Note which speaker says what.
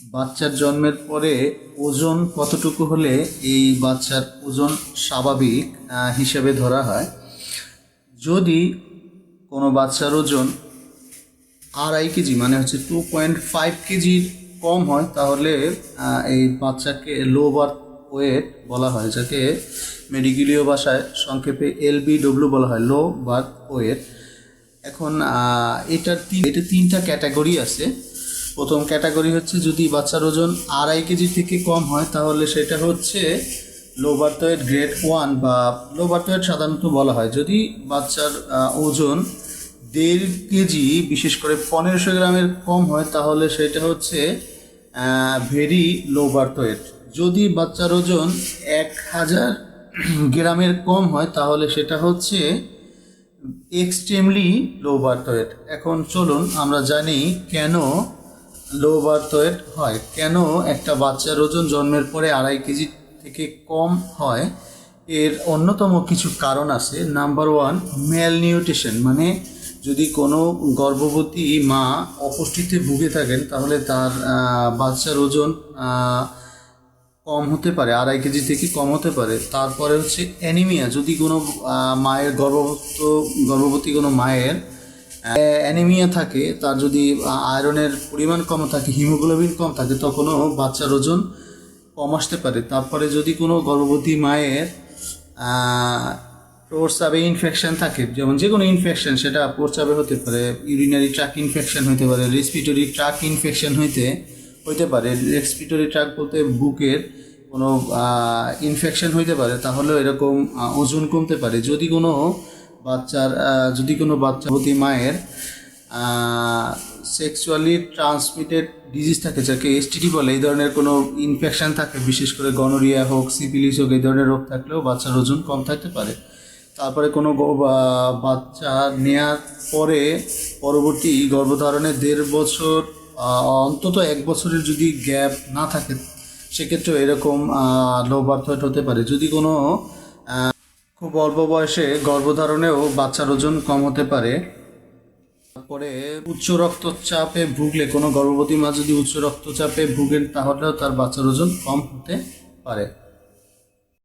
Speaker 1: বাচ্চার জন্মের পরে ওজন কতটুকু হলে এই বাচ্চার ওজন স্বাভাবিক হিসেবে ধরা হয়? যদি কোনো বাচ্চার ওজন আড়াই কেজি মানে হচ্ছে টু পয়েন্ট ফাইভ কেজির কম হয়, তাহলে এই বাচ্চাকে লো বার্থ ওয়েট বলা হয়, যাকে মেডিকেলীয় ভাষায় সংক্ষেপে এলবিডব্লিউ বলা হয় লো বার্থ ওয়েট এখন এটার তিন এটা তিনটা ক্যাটাগরি আছে। প্রথম ক্যাটাগরি হচ্ছে যদি বাচ্চার ওজন আড়াই কেজি থেকে কম হয়, তাহলে সেটা হচ্ছে low birth weight grade one বা লো বার্থ সাধারণত বলা হয়। যদি বাচ্চার ওজন দেড় কেজি, বিশেষ করে পনেরোশো গ্রামের কম হয়, তাহলে সেটা হচ্ছে ভেরি লো বার্থ যদি বাচ্চার ওজন এক হাজার গ্রামের কম হয়, তাহলে সেটা হচ্ছে এক্সট্রিমলি লো বার্থ এখন চলুন, আমরা জানি কেন লো বার্থ ওয়েট হয়। কেন একটা বাচ্চার ওজন জন্মের পরে আড়াই কেজি থেকে কম হয়? এর অন্যতম কিছু কারণ আছে। নাম্বার ওয়ান ম্যাল নিউট্রিশন মানে যদি কোনো গর্ভবতী মা অপুষ্টিতে ভুগে থাকেন, তাহলে তার বাচ্চার ওজন কম হতে পারে, আড়াই কেজি থেকে কম হতে পারে। তারপরে হচ্ছে অ্যানিমিয়া, যদি কোনো মায়ের গর্ভবত, গর্ভবতী কোনো মায়ের অ্যানিমিয়া থাকে, তার যদি আয়রনের পরিমাণ কম থাকে হিমোগ্লোবিন কম থাকে, তখনও বাচ্চার ওজন কম আসতে পারে। তারপরে যদি কোনো গর্ভবতী মায়ের প্রস্রাবে ইনফেকশন থাকে, যেমন যে কোনো ইনফেকশন সেটা প্রস্রাবে হতে পারে ইউরিনারি ট্রাক ইনফেকশন হতে পারে রেসপিটরি ট্রাক ইনফেকশন হইতে হইতে পারে। রেসপিটরি ট্রাক বলতে বুকের কোনো ইনফেকশন হইতে পারে, তাহলেও এরকম ওজন কমতে পারে। যদি কোনো বাচ্চার যদি কোনো বাচ্চাবতী মায়ের সেক্সুয়ালি ট্রান্সমিটেড ডিজিজ থাকে, যাকে এসটিডি বলে, এই ধরনের কোনো ইনফেকশন থাকে, বিশেষ করে গনোরিয়া হোক সিপিলিস হোক, এই ধরনের রোগ থাকলেও বাচ্চার ওজন কম থাকতে পারে। তারপরে কোনো বাচ্চা নেয়ার পরে পরবর্তী গর্ভধারণের দেড় বছর অন্তত এক বছরের যদি গ্যাপ না থাকে, সেক্ষেত্রেও এরকম লো বার্থ হতে পারে। যদি কোনো খুব অল্প বয়সে গর্ভধারণেও বাচ্চার ওজন কম হতে পারে। তারপরে উচ্চ রক্তচাপে ভুগলে, কোনো গর্ভবতী মা যদি উচ্চ রক্তচাপে ভুগেন, তাহলেও তার বাচ্চার ওজন কম হতে পারে।